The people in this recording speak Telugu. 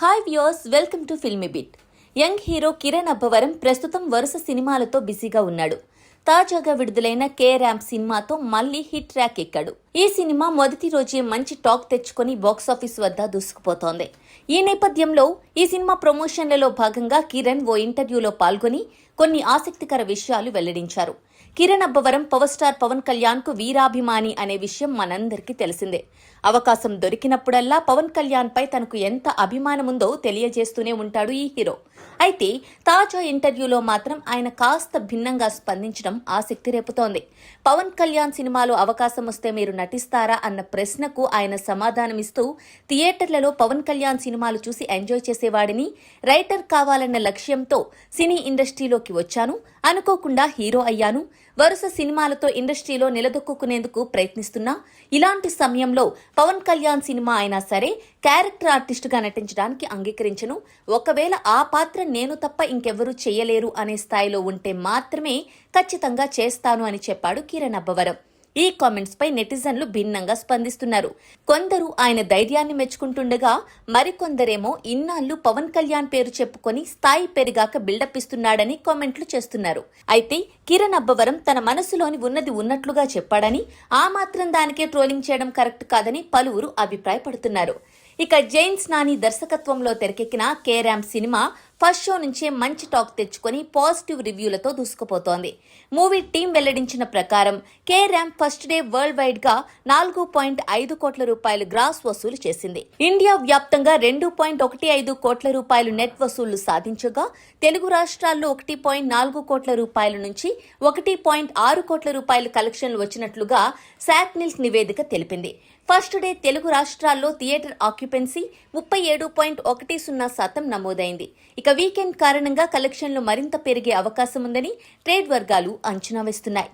Hi viewers welcome to Filmy Bit. Young hero Kiran Abbavaram ప్రస్తుతం వరుస సినిమాలతో బిజీగా ఉన్నాడు. తాజాగా విడుదలైన కే ర్యాంప్ సినిమాతో మళ్ళీ హిట్ ట్రాక్ ఎక్కాడు. ఈ సినిమా మొదటి రోజే మంచి టాక్ తెచ్చుకొని బాక్సాఫీస్ వద్ద దూసుకుపోతోంది. ఈ నేపథ్యంలో ఈ సినిమా ప్రమోషన్లలో భాగంగా కిరణ్ ఓ ఇంటర్వ్యూలో పాల్గొని కొన్ని ఆసక్తికర విషయాలు వెల్లడించారు. కిరణ్ అబ్బవరం పవర్ స్టార్ పవన్ కళ్యాణ్కు వీరాభిమాని అనే విషయం మనందరికీ తెలిసిందే. అవకాశం దొరికినప్పుడల్లా పవన్ కళ్యాణ్ పై తనకు ఎంత అభిమానముందో తెలియజేస్తూనే ఉంటాడు ఈ హీరో. అయితే తాజా ఇంటర్వ్యూలో మాత్రం ఆయన కాస్త భిన్నంగా స్పందించడం ఆసక్తి రేపుతోంది. పవన్ కళ్యాణ్ సినిమాలో అవకాశం వస్తే మీరు నటిస్తారా అన్న ప్రశ్నకు ఆయన సమాధానమిస్తూ థియేటర్లలో పవన్ కళ్యాణ్ సినిమాలు చూసి ఎంజాయ్ చేసేవాడిని రైటర్ కావాలన్న లక్ష్యంతో సినీ ఇండస్ట్రీలోకి వచ్చాను అనుకోకుండా హీరో అయ్యాను వరుస సినిమాలతో ఇండస్ట్రీలో నిలదొక్కునేందుకు ప్రయత్నిస్తున్నా ఇలాంటి సమయంలో పవన్ కళ్యాణ్ సినిమా అయినా సరే క్యారెక్టర్ ఆర్టిస్టుగా నటించడానికి అంగీకరించను. ఒకవేళ ఆ పాత్ర నేను తప్ప ఇంకెవ్వరూ చేయలేరు అనే స్థాయిలో ఉంటే మాత్రమే ఖచ్చితంగా చేస్తాను అని చెప్పాడు కిరణ్ అబ్బవరం. ఈ కామెంట్స్ పై నెటిజన్లు భిన్నంగా స్పందిస్తున్నారు. కొందరు ఆయన ధైర్యాన్ని మెచ్చుకుంటుండగా మరికొందరేమో ఇన్నాళ్ళు పవన్ కళ్యాణ్ పేరు చెప్పుకొని స్థాయి పెరిగాక బిల్డప్ ఇస్తున్నాడని కామెంట్లు చేస్తున్నారు. అయితే కిరణ్ అబ్బవరం తన మనసులోని ఉన్నది ఉన్నట్లుగా చెప్పాడని ఆ మాత్రం దానికే ట్రోలింగ్ చేయడం కరెక్ట్ కాదని పలువురు అభిప్రాయపడుతున్నారు. ఇక జైన్స్ నాని దర్శకత్వంలో తెరకెక్కిన కేరామ్ సినిమా ఫస్ట్ షో నుంచే మంచి టాక్ తెచ్చుకొని పాజిటివ్ రివ్యూలతో దూసుకుపోతోంది. మూవీ టీం వెల్లడించిన ప్రకారం K ramp first day world వైడ్గా నాలుగు పాయింట్ ఐదు కోట్ల రూపాయలు గ్రాస్ వసూలు చేసింది. ఇండియా వ్యాప్తంగా రెండు పాయింట్ ఒకటి ఐదు కోట్ల రూపాయలు నెట్ వసూళ్ళు సాధించగా తెలుగు రాష్ట్రాల్లో ఒకటి పాయింట్ నాలుగు కోట్ల రూపాయల నుంచి ఒకటి పాయింట్ ఆరు కోట్ల రూపాయల కలెక్షన్లు వచ్చినట్లుగా శాట్నిల్స్ నివేదిక తెలిపింది. ఫస్ట్ డే తెలుగు రాష్ట్రాల్లో థియేటర్ ఆక్యుపెన్సీ ముప్పై ఏడు పాయింట్ ఒకటి సున్నా శాతం నమోదైంది. ఇక వీకెండ్ కారణంగా కలెక్షన్లు మరింత పెరిగే అవకాశం ఉందని ట్రేడ్ వర్గాలు అంచనా వేస్తున్నాయి.